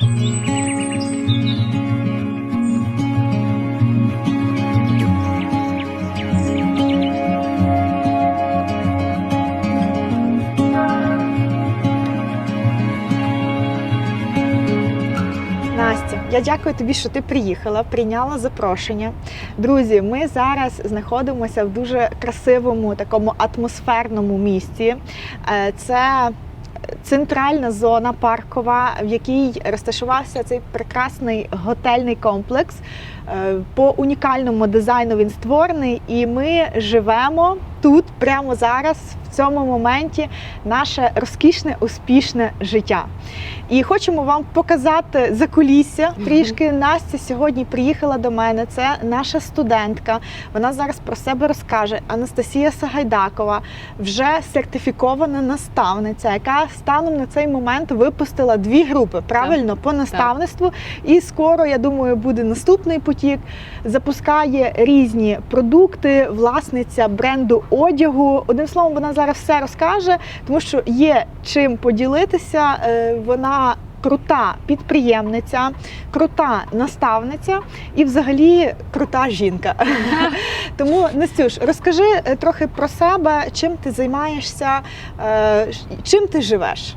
Настя, я дякую тобі, що ти приїхала, прийняла запрошення. Друзі, ми зараз знаходимося в дуже красивому такому атмосферному місці. Е, Це центральна зона паркова, в якій розташувався цей прекрасний готельний комплекс. Е, По унікальному дизайну він створений, і ми живемо тут прямо зараз, цьому моменті, наше розкішне, успішне життя. І хочемо вам показати закулісся трішки. Настя сьогодні приїхала до мене. Це наша студентка. Вона зараз про себе розкаже. Анастасія Сагайдакова, вже сертифікована наставниця, яка станом на цей момент випустила дві групи правильно по наставництву. І скоро, я думаю, буде наступний потік. Запускає різні продукти, власниця бренду одягу. Одним словом, вона зараз все розкаже, тому що є чим поділитися. Е, Вона крута підприємниця, крута наставниця і, взагалі, крута жінка. Тому Настюш, розкажи е, трохи про себе, чим ти займаєшся, е, чим ти живеш.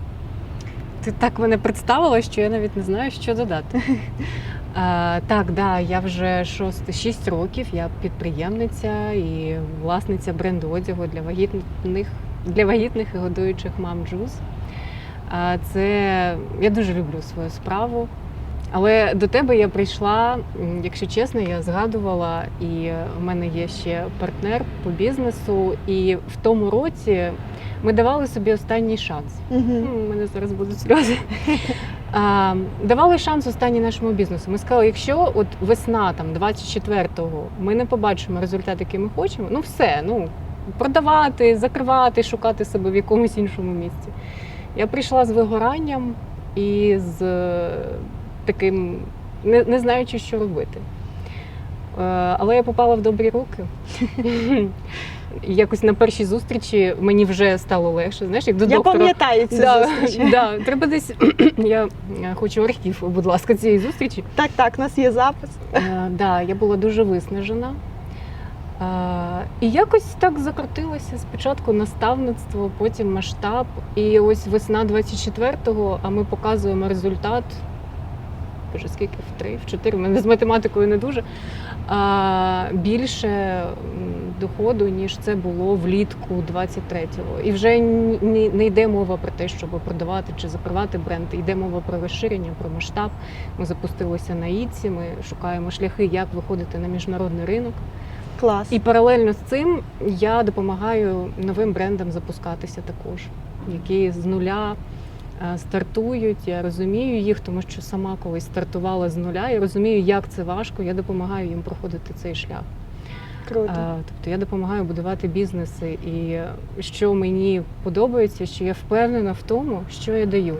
Ти так мене представила, що я навіть не знаю, що додати. Так, да, я вже 6, 6 років, я підприємниця і власниця бренду одягу для вагітних, для вагітних і годуючих мам джуз. Це я дуже люблю свою справу. Але до тебе я прийшла, якщо чесно, я згадувала, і в мене є ще партнер по бізнесу. І в тому році ми давали собі останній шанс. Угу. У мене зараз будуть сльози. Давали шанс останній нашому бізнесу. Ми сказали, якщо от весна там 24-го ми не побачимо результат, який ми хочемо, ну все, ну продавати, закривати, шукати себе в якомусь іншому місці. Я прийшла з вигоранням і з е, таким, не, не знаючи, що робити. Е, Але я попала в добрі руки. Якось на першій зустрічі мені вже стало легше. Знаєш, як до Я доктора. пам'ятаю цю Да, зустріч. да, треба десь. я е, хочу архів, будь ласка, цієї зустрічі. Так, так, у нас є запис. Е, да, я була дуже виснажена. Е, і якось так закрутилося спочатку наставництво, потім масштаб. І ось весна 24-го, а ми показуємо результат. Боже, скільки в три, в чотири, в мене з математикою не дуже. А, більше доходу, ніж це було влітку 23-го. І вже не йде мова про те, щоб продавати чи закривати бренд. Йде мова про розширення, про масштаб. Ми запустилися на ІЦі, ми шукаємо шляхи, як виходити на міжнародний ринок. Клас. І паралельно з цим я допомагаю новим брендам запускатися також, які з нуля стартують. Я розумію їх, тому що сама колись стартувала з нуля і розумію, як це важко. Я допомагаю їм проходити цей шлях. Круто. Е, Тобто я допомагаю будувати бізнеси. І е, що мені подобається, що я впевнена в тому, що я даю.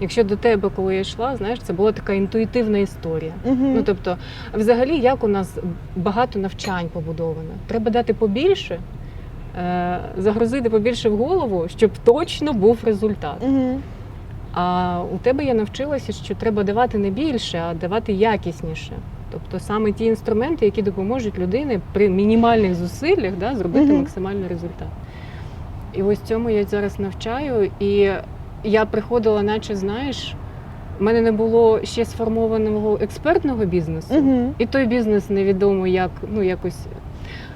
Якщо до тебе, коли я йшла, знаєш, це була така інтуїтивна історія. Угу. Ну тобто, взагалі, як у нас багато навчань побудовано. Треба дати побільше, е, загрузити побільше в голову, щоб точно був результат. угу. А у тебе я навчилася, що треба давати не більше, а давати якісніше. Тобто саме ті інструменти, які допоможуть людині при мінімальних зусиллях да, зробити Мгм. максимальний результат. І ось цьому я зараз навчаю. І я приходила, наче знаєш, в мене не було ще сформованого експертного бізнесу. Угу. І той бізнес невідомо як ну якось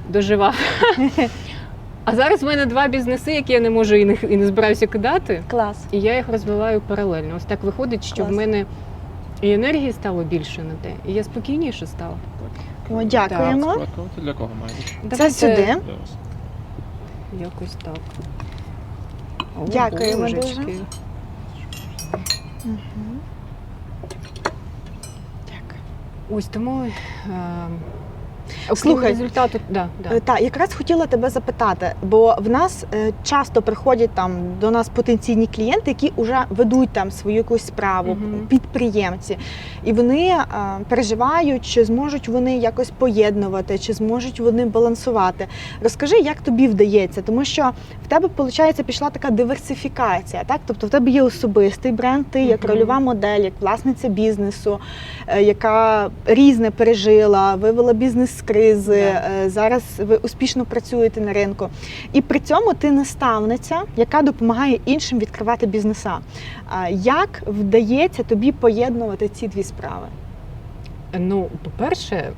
доживав. А зараз в мене два бізнеси, які я не можу і не, і не збираюся кидати, Клас. і я їх розвиваю паралельно. Ось так виходить, що Клас. в мене і енергії стало більше на те, і я спокійніше стала. О, дякуємо. Смакувати для кого має бути? Це сюди. Для вас. Якось так. О, Дякуємо божечки. дуже. Угу. Дякую. Ось тому е, Окрім Слухай, результату, да, да. Е, Так, якраз хотіла тебе запитати, бо в нас е, часто приходять там до нас потенційні клієнти, які вже ведуть там свою якусь справу, Мгм. підприємці, і вони е, переживають, чи зможуть вони якось поєднувати, чи зможуть вони балансувати. Розкажи, як тобі вдається, тому що в тебе виходить пішла така диверсифікація, так? Тобто в тебе є особистий бренд, ти як рольова модель, як власниця бізнесу, е, яка різне пережила, вивела бізнес з кризи. Да. е, Зараз ви успішно працюєте на ринку. І при цьому ти наставниця, яка допомагає іншим відкривати бізнеса. Як вдається тобі поєднувати ці дві справи? Ну, по-перше,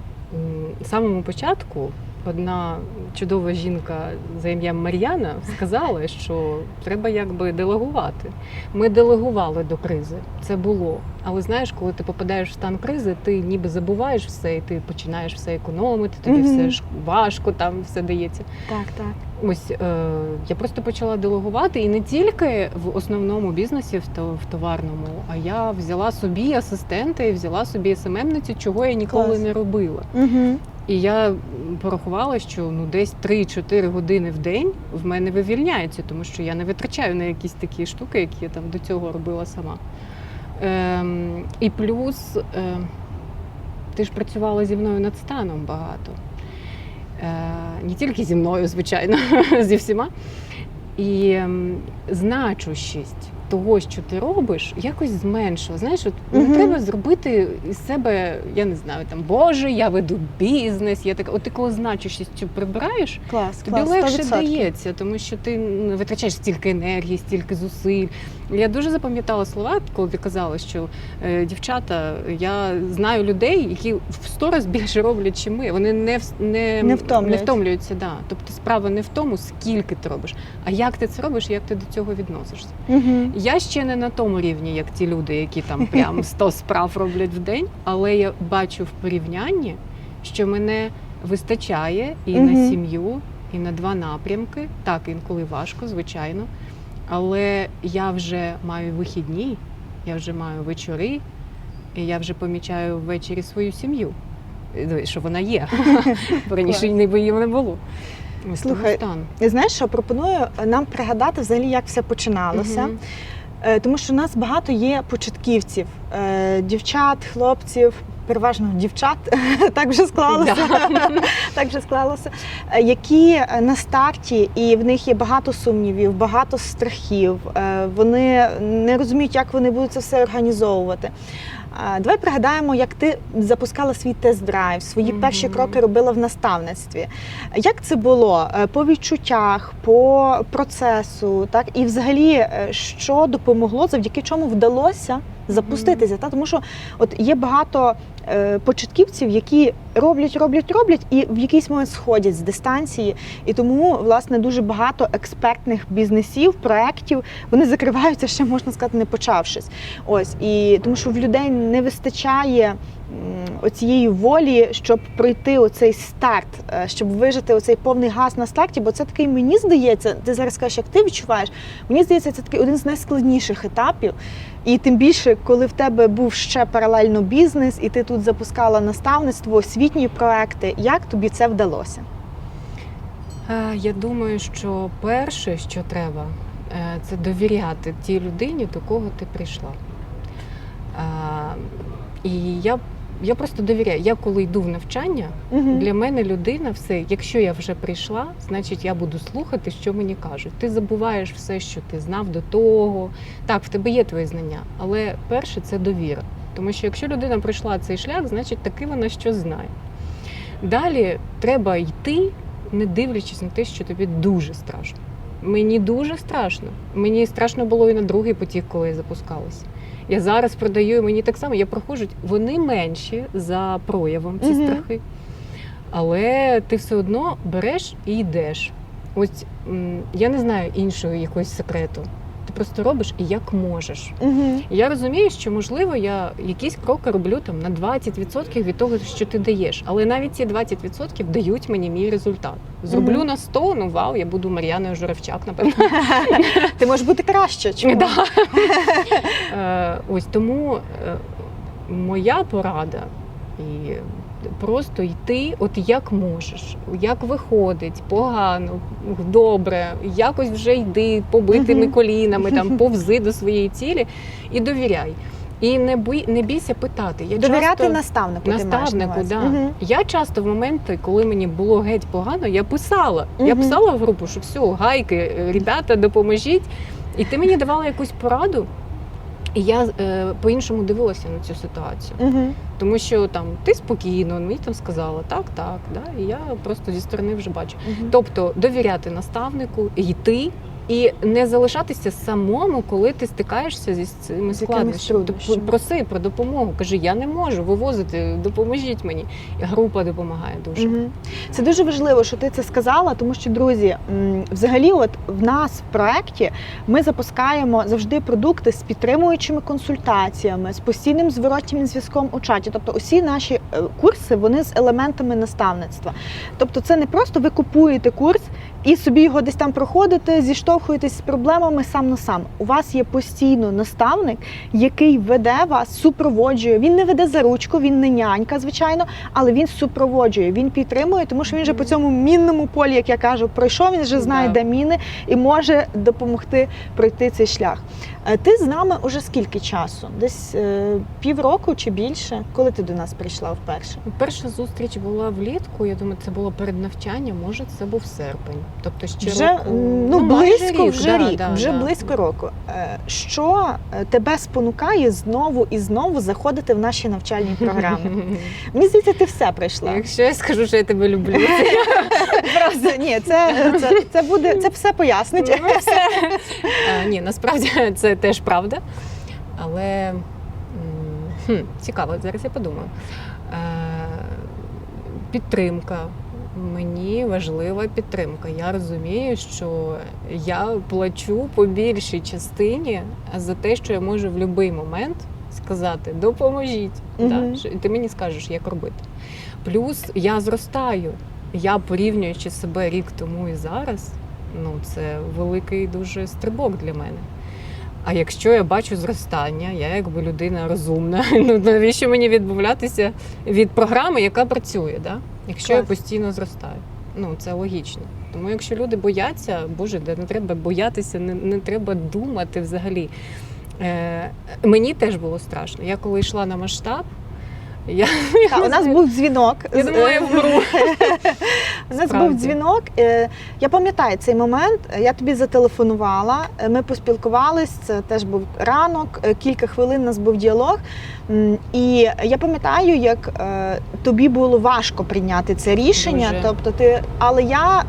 самому початку одна чудова жінка за ім'ям Мар'яна сказала, що треба якби делегувати. Ми делегували до кризи. Це було. Але знаєш, коли ти попадаєш в стан кризи, ти ніби забуваєш все, і ти починаєш все економити, тобі Мгм. все ж важко, там все дається. Так, так. Ось е, я просто почала делегувати і не тільки в основному бізнесі, в, то- в товарному, а я взяла собі асистента і взяла собі СММницю, чого я ніколи Клас. не робила. Угу. І я порахувала, що ну десь 3-4 години в день в мене вивільняється, тому що я не витрачаю на якісь такі штуки, які я там до цього робила сама. Ем, і плюс е, ти ж працювала зі мною над станом багато. Е, не тільки зі мною, звичайно, зі всіма. І ем, значущість того, що ти робиш, якось зменшила. Знаєш, от не Мгм. треба зробити із себе, я не знаю, там Боже, я веду бізнес. Я так, от ти коли значущість цю прибираєш, Клас, тобі клас, легше 100%. дається, тому що ти не витрачаєш стільки енергії, стільки зусиль. Я дуже запам'ятала слова, коли ти казала, що е, дівчата, я знаю людей, які в сто разів більше роблять, ніж ми. Вони не не, Не втомлюють. не втомлюються. Да. Тобто справа не в тому, скільки ти робиш, а як ти це робиш, як ти до цього відносишся. Угу. Я ще не на тому рівні, як ті люди, які там прям 100 справ роблять в день, але я бачу в порівнянні, що мене вистачає і Мгм. на сім'ю, і на два напрямки. Так, інколи важко, звичайно. Але я вже маю вихідні, я вже маю вечори, і я вже помічаю ввечері свою сім'ю. Е, Що вона є. Раніше ніби її не було. Слухай, стан. Знаєш, що пропоную нам пригадати взагалі, як все починалося. Е, Тому що у нас багато є початківців, е, дівчат, хлопців, переважно дівчат, так вже склалося. так вже склалося, е, які е, на старті, і в них є багато сумнівів, багато страхів. е, Вони не розуміють, як вони будуть це все організовувати. Давай пригадаємо, як ти запускала свій тест-драйв, свої Мгм. перші кроки робила в наставництві. Як це було по відчуттях, по процесу, так і взагалі, що допомогло, завдяки чому вдалося запуститися? Та тому що от є багато початківців, які роблять, роблять, роблять, і в якийсь момент сходять з дистанції. І тому власне дуже багато експертних бізнесів, проєктів вони закриваються ще можна сказати, не почавшись. Ось і тому, що в людей не вистачає оцієї волі, щоб пройти оцей старт, е, щоб вижити оцей повний газ на старті. Бо це такий, мені здається, ти зараз скажеш, як ти відчуваєш. Мені здається, це такий один з найскладніших етапів. І тим більше, коли в тебе був ще паралельно бізнес, і ти тут запускала наставництво, освітні проекти. Як тобі це вдалося? Е, Я думаю, що перше, що треба, е, це довіряти тій людині, до кого ти прийшла. Е, І я, я просто довіряю. Я коли йду в навчання, Угу. для мене людина все, якщо я вже прийшла, значить я буду слухати, що мені кажуть. Ти забуваєш все, що ти знав до того. Так, в тебе є твої знання, але перше це довіра. Тому що якщо людина пройшла цей шлях, значить таки вона щось знає. Далі треба йти, не дивлячись на те, що тобі дуже страшно. Мені дуже страшно. Мені страшно було і на другий потік, коли я запускалася. Я зараз продаю, і мені так само, я проходжу, вони менші за проявом, ці Мгм. страхи. Але ти все одно береш і йдеш. Ось я не знаю іншого якогось секрету. Просто робиш як можеш. Угу. Я розумію, що можливо я якісь кроки роблю там на 20% від того, що ти даєш. Але навіть ці 20% дають мені мій результат. Зроблю Мгм. на 100, ну вау, я буду Мар'яною Журавчак, напевно. Ти можеш бути краще. Чому? Да. Е, Ось тому е, моя порада і просто йти, от як можеш, як виходить, погано, добре, якось вже йди побитими колінами, там повзи до своєї цілі і довіряй. І не бій, не бійся питати. Я Довіряти часто... наставнику. Наставнику, да. Мгм. Я часто в моменти, коли мені було геть погано, я писала. Я писала в групу, що все, гайки, е, ребята, допоможіть. І ти мені давала якусь пораду, і я е, по-іншому дивилася на цю ситуацію. Угу. Тому що там ти спокійно, мені там сказала так, так, да, і я просто зі сторони вже бачу. Мгм. Тобто довіряти наставнику, йти. І не залишатися самому, коли ти стикаєшся зі цими складнощами. Тобто Проси про допомогу. Кажи, я не можу вивозити, допоможіть мені. І група допомагає дуже. Мгм. Це дуже важливо, що ти це сказала, тому що друзі, взагалі, от в нас в проєкті ми запускаємо завжди продукти з підтримуючими консультаціями, з постійним зворотнім зв'язком у чаті. Тобто, усі наші е, курси вони з елементами наставництва. Тобто, це не просто ви купуєте курс. І собі його десь там проходите, зіштовхуєтесь з проблемами сам на сам. У вас є постійно наставник, який веде вас, супроводжує. Він не веде за ручку, він не нянька, звичайно, але він супроводжує, він підтримує, тому що він вже по цьому мінному полі, як я кажу, пройшов. Він вже знає, де міни, і може допомогти пройти цей шлях. Е, Ти з нами уже скільки часу? Десь е, півроку чи більше? Коли ти до нас прийшла вперше? Перша зустріч була влітку. Я думаю, це було перед навчанням. Може, це був серпень. Тобто ще Вже року, ну, майже близько, вже да, рік, да, вже да. близько року. Е, Що е, тебе спонукає знову і знову заходити в наші навчальні програми? Мені здається, ти все пройшла. Якщо я скажу, що я тебе люблю, ні, це, це, це буде це все пояснить. Ну, ні, насправді це теж правда. Але хм, цікаво, зараз я подумаю. Е, Підтримка. Мені важлива підтримка. Я розумію, що я плачу по більшій частині за те, що я можу в будь-який момент сказати допоможіть. Мгм. Да, і ти мені скажеш, як робити. Плюс я зростаю. Я порівнюючи себе рік тому і зараз, ну це великий дуже стрибок для мене. А якщо я бачу зростання, я якби людина розумна, ну навіщо мені відмовлятися від програми, яка працює, да? якщо я постійно зростаю? Ну це логічно. Тому якщо люди бояться, боже, де не треба боятися, не, не треба думати взагалі. Е, мені теж було страшно. Я коли йшла на масштаб, я, Та, у нас був дзвінок. я з- думала, я вмру. У нас Справді. був дзвінок. е, Я пам'ятаю цей момент. Я тобі зателефонувала. е, Ми поспілкувались. Це теж був ранок. е, Кілька хвилин у нас був діалог. І я пам'ятаю, як е, тобі було важко прийняти це рішення. Дуже. Тобто, ти, але я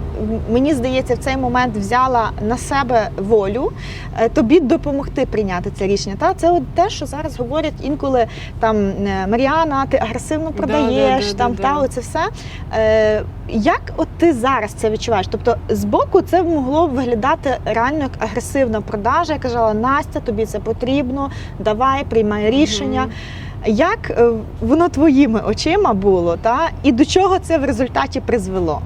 мені здається, в цей момент взяла на себе волю е, тобі допомогти прийняти це рішення. Та це от те, що зараз говорять інколи там е, Маріана, ти агресивно продаєш, да, да, там да, та да. оце все. Е, як от ти зараз це відчуваєш? Тобто з боку це могло б виглядати реально як агресивна продажа. Я казала, Настя, тобі це потрібно, давай, приймай рішення. Як е, воно твоїми очима було, та і до чого це в результаті призвело?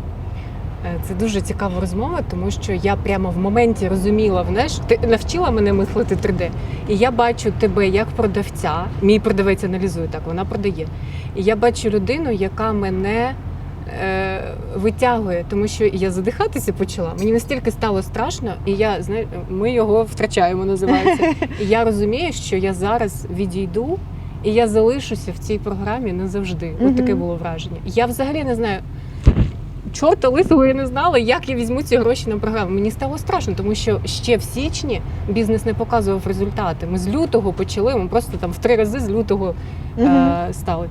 Е, Це дуже цікава розмова, тому що я прямо в моменті розуміла, знаєш, ти навчила мене мислити 3D. І я бачу тебе як продавця. Мій продавець аналізує так, вона продає. І я бачу людину, яка мене е, витягує, тому що я задихатися почала. Мені настільки стало страшно, і я знає, ми його втрачаємо, називається. І я розумію, що я зараз відійду. І я залишуся в цій програмі назавжди. От таке було враження. Я взагалі не знаю, чорта лисого я не знала, як я візьму ці гроші на програму. Мені стало страшно, тому що ще в січні бізнес не показував результати. Ми з лютого почали, ми просто там в три рази з лютого е, стали.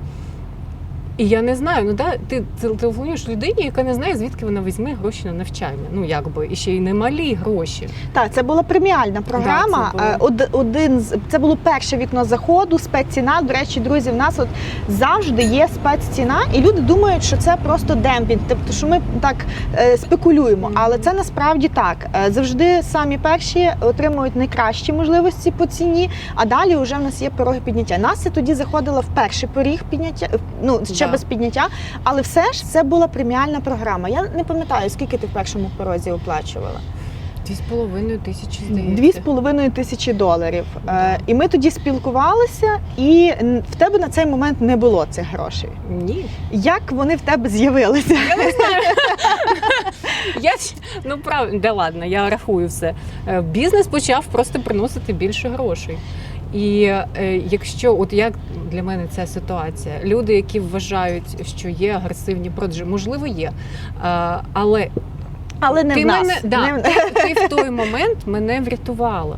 І я не знаю, ну да, ти тел- телефонуєш людині, яка не знає, звідки вона візьме гроші на навчання. Ну якби і ще й немалі гроші. Так, це була преміальна програма. Да, це Е, од- один з це було перше вікно заходу, спецціна. До речі, друзі, в нас от завжди є спецціна, і люди думають, що це просто демпінг, тобто, що ми так е, спекулюємо. Але це насправді так. Е, Завжди самі перші отримують найкращі можливості по ціні, а далі вже в нас є пороги підняття. Настя тоді заходила в перший поріг підняття, е, ну ще. Без підняття, але все ж це була преміальна програма. Я не пам'ятаю, скільки ти в першому порозі оплачувала. Дві з половиною тисячі здається. Дві з половиною тисячі доларів. Е, І ми тоді спілкувалися, і в тебе на цей момент не було цих грошей. Ні. Як вони в тебе з'явилися? Я не знаю. Я, ну правда, да ладно, я рахую все. Е, Бізнес почав просто приносити більше грошей. І е, якщо, от як для мене ця ситуація, люди, які вважають, що є агресивні продажі, можливо, є. Е, але Але не ти в нас. мене да, Не ти, ти в той момент мене врятувала.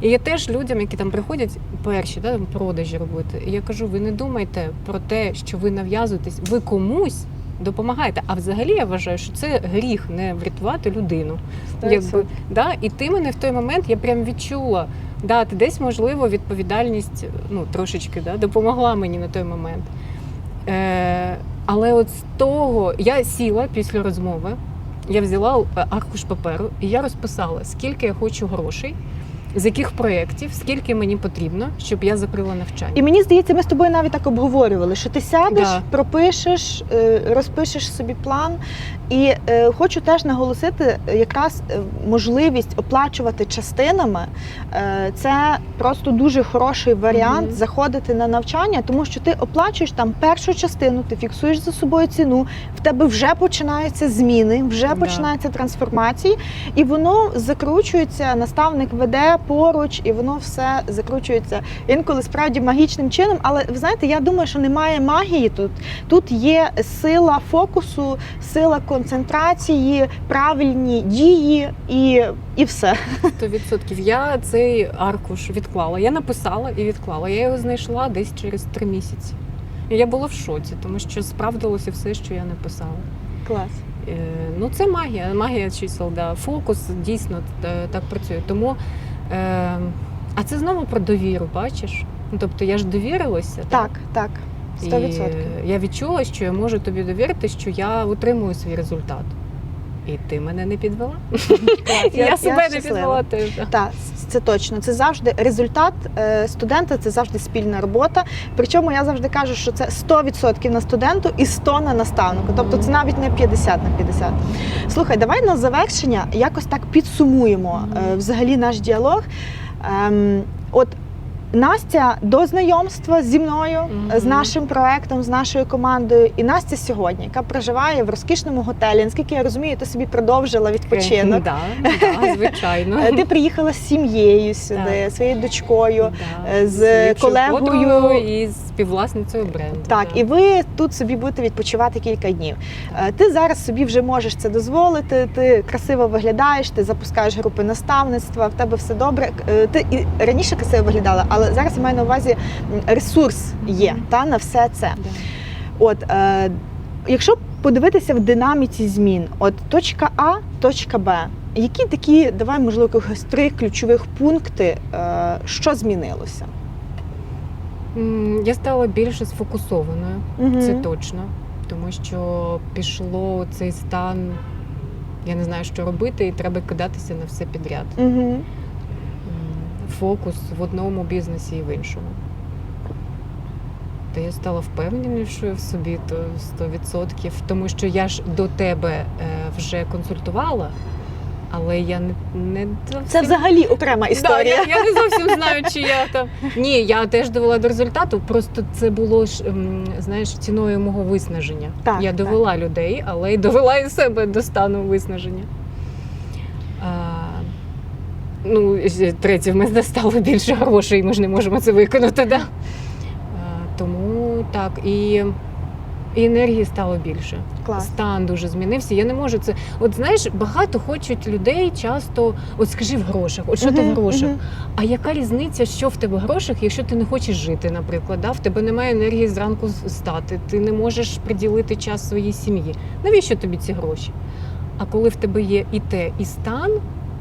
І я теж людям, які там приходять перші, да, там продажі робити. І я кажу: ви не думайте про те, що ви нав'язуєтесь, ви комусь допомагаєте. А взагалі я вважаю, що це гріх не врятувати людину. Якби, да? І ти мене в той момент я прям відчула. Да, ти десь, можливо, відповідальність ну, трошечки да, допомогла мені на той момент. Е, але от з того я сіла після розмови, я взяла е, аркуш паперу і я розписала, скільки я хочу грошей, з яких проєктів, скільки мені потрібно, щоб я закрила навчання. І мені здається, ми з тобою навіть так обговорювали, що ти сядеш, Да. пропишеш, е, розпишеш собі план. І е, хочу теж наголосити, якраз е, можливість оплачувати частинами е, це просто дуже хороший варіант Мгм. заходити на навчання, тому що ти оплачуєш там першу частину, ти фіксуєш за собою ціну, в тебе вже починаються зміни, вже Да. починаються трансформації, і воно закручується. Наставник веде поруч, і воно все закручується інколи справді магічним чином. Але ви знаєте, я думаю, що немає магії тут. Тут є сила фокусу, сила концентрації, правильні дії і, і все. 100%. Я цей аркуш відклала. Я написала і відклала. Я його знайшла десь через три місяці. І я була в шоці, тому що справдилося все, що я написала. Клас. Е, Ну, це магія, магія чисел, да. фокус дійсно е, так працює. Тому, е, а це знову про довіру, бачиш? Ну, тобто я ж довірилася. Так, так. І 100%. я відчула, що я можу тобі довірити, що я отримую свій результат. І ти мене не підвела. Клас. Я, себе не щаслива. підвела теж. Так, це точно. Це завжди результат е, студента, це завжди спільна робота. Причому я завжди кажу, що це 100% на студенту і 100 на наставнику. Тобто це навіть не 50 на 50. Слухай, давай на завершення якось так підсумуємо е, взагалі наш діалог. Ем, от Настя до знайомства зі мною, Мгм. з нашим проектом, з нашою командою, і Настя сьогодні, яка проживає в розкішному готелі. Наскільки я розумію, ти собі продовжила відпочинок. Е, Да, да, звичайно. Е, Ти приїхала з сім'єю сюди, своєю дочкою. Да, е, з колегою. і з співвласницею бренду. Так, да. і ви тут собі будете відпочивати кілька днів. Е, Ти зараз собі вже можеш це дозволити. Ти красиво виглядаєш, ти запускаєш групи наставництва, в тебе все добре. Е, Ти і раніше красиво виглядала, але зараз я маю на увазі ресурс є та на все це. От е, якщо подивитися в динаміці змін, от точка А, точка Б. Які такі, давай, можливо, якихось три ключових пункти, е, що змінилося? Я стала більше сфокусованою, Мгм. це точно. Тому що пішло цей стан, я не знаю, що робити, і треба кидатися на все підряд. Мгм. Фокус в одному бізнесі і в іншому. Та я стала впевненішою в собі, то 100%, тому що я ж до тебе е, вже консультувала, але я не, не зовсім Це взагалі окрема історія. Да, я, я не зовсім знаю, чи я там. Ні, я теж довела до результату. Просто це було ж ем, знаєш я мого виснаження. Так, я так. довела людей, але й довела і себе до стану виснаження. Ну, третє, в мене стало більше грошей, ми ж не можемо це виконати. Да? Тому так, і, і енергії стало більше Клас. стан дуже змінився. Я не можу це. От знаєш, багато хочуть людей часто, от скажи в грошах, от що ти в грошах. мгм. А яка різниця, що в тебе в грошах, якщо ти не хочеш жити, наприклад, да? в тебе немає енергії зранку стати, ти не можеш приділити час своїй сім'ї. Навіщо тобі ці гроші? А коли в тебе є і те, і стан.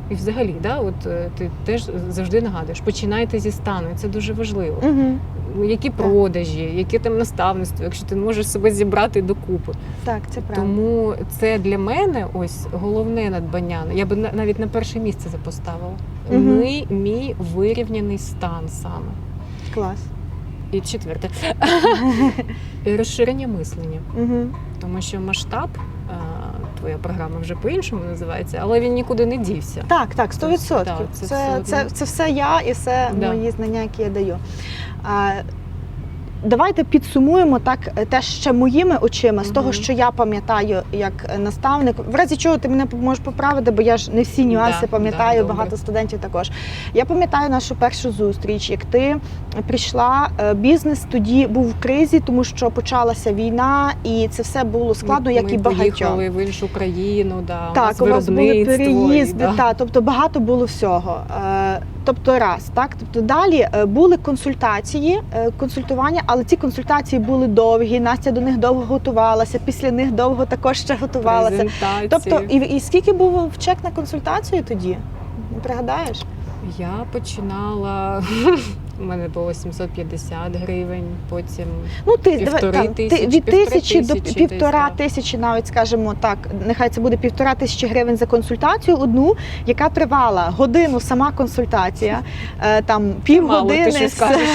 І взагалі, да, от е, ти теж завжди нагадуєш, починайте зі стану, і це дуже важливо. Мгм. Які продажі, які там наставництво, якщо ти можеш себе зібрати докупи. Так, це правда. Тому це для мене ось головне надбання. Я би навіть на перше місце це поставила. Ми мій вирівняний стан саме. Клас. І четверте розширення мислення, Угу. тому що масштаб. Твоя програма вже по-іншому називається, але він нікуди не дівся. Так, так, 100%. Так, це, це це, все це, все я і все Да. мої знання, які я даю. Давайте підсумуємо так е, те ще моїми очима, з того, що я пам'ятаю як е, наставник. В разі чого ти мене можеш поправити, бо я ж не всі нюанси Да, пам'ятаю, да, добре. багато студентів також. Я пам'ятаю нашу першу зустріч, як ти прийшла. е, Бізнес тоді був в кризі, тому що почалася війна, і це все було складно, ми, як ми і багатьом. поїхали в іншу країну, да, у Так, нас у вас були переїзди, і, да. та, тобто багато було всього. Тобто раз, так? Тобто далі е, були консультації, е, консультування, але ці консультації були довгі. Настя до них довго готувалася, після них довго також ще готувалася. Тобто, і, і скільки був чек на консультацію тоді? Не пригадаєш? Я починала. У мене було 750 гривень, потім Ну, ти, Півтори давай, там, ти тисячі, від тисячі до тисячі півтора тисячі, навіть скажімо так, нехай це буде півтора тисячі гривень за консультацію одну, яка тривала годину сама консультація, е, там півгодини,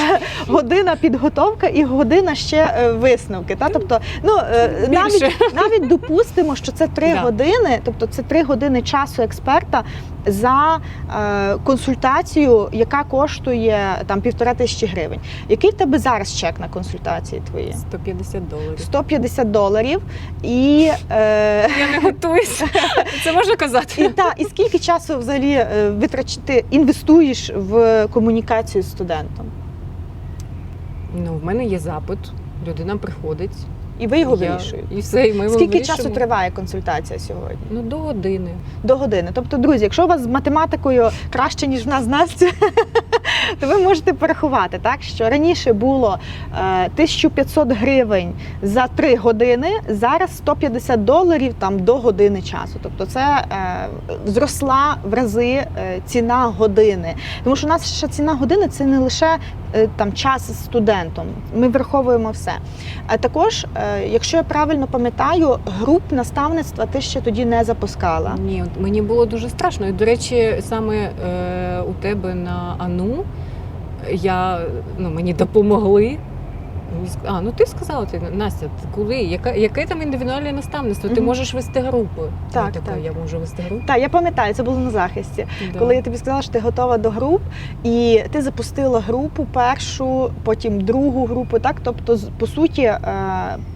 година підготовка і година ще е, висновки. Та? Тобто, ну, е, навіть, навіть допустимо, що це три години, тобто це три години часу експерта за е, консультацію, яка коштує там півтора тисячі гривень. Який в тебе зараз чек на консультації твої? 150 доларів. 150 доларів. І, е, Я не готуюся. Це можна казати. і, та, і скільки часу взагалі е, витрач, інвестуєш в комунікацію з студентом? Ну, в мене є запит, людина приходить. І ви його я- вирішуєте? І все, і ми Скільки вирішимо. часу триває консультація сьогодні? Ну, до години. До години. Тобто, друзі, якщо у вас з математикою краще, ніж в нас з Настю, то ви можете порахувати, так що раніше було е, 1500 гривень за 3 години, зараз 150 доларів там до години часу. Тобто це е, зросла в рази е, ціна години. Тому що у нас ще ціна години це не лише е, там час з студентом. Ми враховуємо все. А також, е, якщо я правильно пам'ятаю, груп наставництва ти ще тоді не запускала. Ні, мені було дуже страшно. І, до речі, саме е, у тебе на Ану я, ну, мені допомогли. А, ну ти сказала, ти, Настя, коли? Яка, яке там індивідуальне наставництво? Ти Мгм. можеш вести групи. Так, я така, так. я можу вести групи. Так, я пам'ятаю, це було на захисті. Да. Коли я тобі сказала, що ти готова до груп, і ти запустила групу першу, потім другу групу. Так, тобто, з- по суті, е,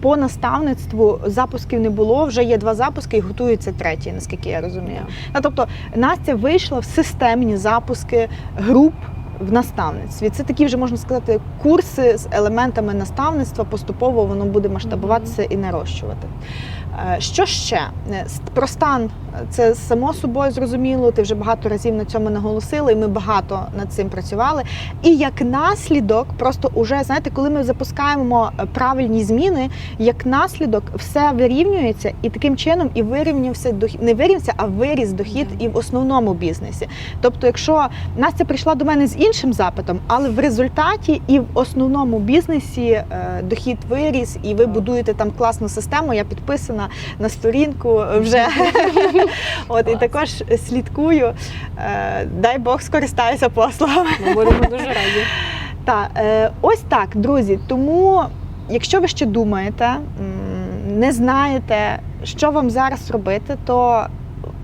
по наставництву запусків не було. Вже є два запуски і готується третій, наскільки я розумію. Ну, тобто Настя вийшла в системні запуски груп. В наставництві це такі вже можна сказати курси з елементами наставництва. Поступово воно буде масштабуватися і нарощувати. Е, Що ще Е, про стан це само собою зрозуміло. Ти вже багато разів на цьому наголосила, і ми багато над цим працювали. І як наслідок, просто уже знаєте, коли ми запускаємо е, правильні зміни, як наслідок все вирівнюється, і таким чином і вирівнявся дохід, не вирівнявся, а виріс дохід і в основному бізнесі. Тобто, якщо Настя прийшла до мене з іншим запитом, але в результаті і в основному бізнесі дохід виріс, і ви будуєте там класну систему. Я підписана на сторінку вже. От і також слідкую. Е, Дай Бог скористаюся послугами. Ми будемо дуже раді. Так, е, ось так, друзі. Тому, якщо ви ще думаєте, не знаєте, що вам зараз робити, то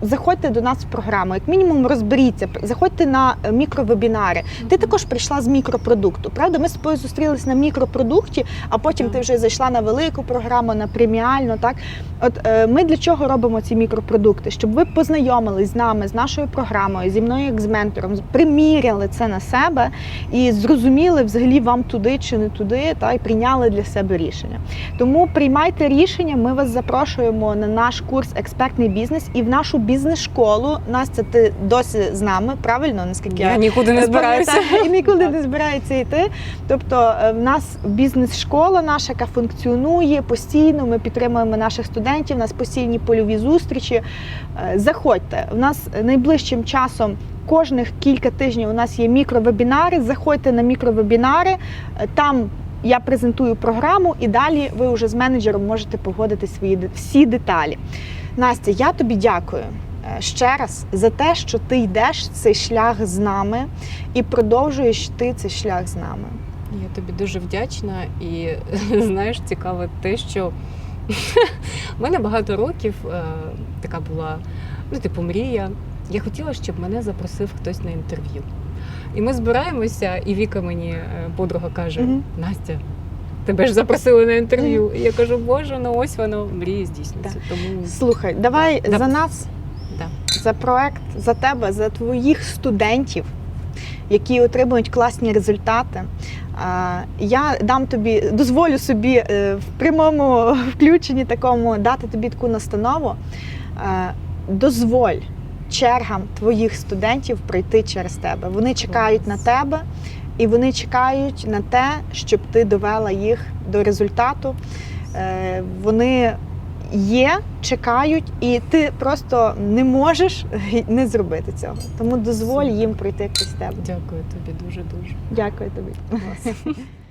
заходьте до нас в програму. Як мінімум, розберіться, заходьте на е, мікровебінари. Ти також прийшла з мікропродукту. Правда, ми з тобою зустрілися на мікропродукті, а потім ти вже зайшла на велику програму, на преміальну. Так, от е, ми для чого робимо ці мікропродукти? Щоб ви познайомились з нами, з нашою програмою, зі мною як з ментором, приміряли це на себе і зрозуміли взагалі вам туди чи не туди, та й прийняли для себе рішення. Тому приймайте рішення. Ми вас запрошуємо на наш курс Експертний бізнес і в нашу бізнес-школу. Настя, ти досі з нами, правильно? Наскільки Я я нікуди не збираюся. і нікуди не збирається йти. Тобто, е, в нас бізнес-школа наша, яка функціонує постійно. Ми підтримуємо наших студентів. У нас постійні польові зустрічі. Е, Заходьте. У нас найближчим часом. Кожних кілька тижнів у нас є мікровебінари. Заходьте на мікровебінари. Е, Там я презентую програму, і далі ви вже з менеджером можете погодити свої всі деталі. Настя, я тобі дякую е, ще раз за те, що ти йдеш цей шлях з нами і продовжуєш ти цей шлях з нами. Я тобі дуже вдячна і знаєш, цікаве те, що У мене багато років е, така була, ну, типу, мрія. Я хотіла, щоб мене запросив хтось на інтерв'ю. І ми збираємося, і Віка мені е, подруга каже. Настя, тебе ж запросили на інтерв'ю. І я кажу, Боже, ну ось воно мрії здійсниться. Тому Слухай, давай Да. за нас, Да. за проект, за тебе, за твоїх студентів, які отримують класні результати. А, Я дам тобі, дозволю собі е, в прямому включенні такому дати тобі таку настанову. Е, Дозволь чергам твоїх студентів пройти через тебе. Вони чекають на тебе, і вони чекають на те, щоб ти довела їх до результату. Е, Вони є, чекають, і ти просто не можеш не зробити цього. Тому дозволь їм пройти крізь тебе. дякую тобі дуже дуже. Дякую тобі.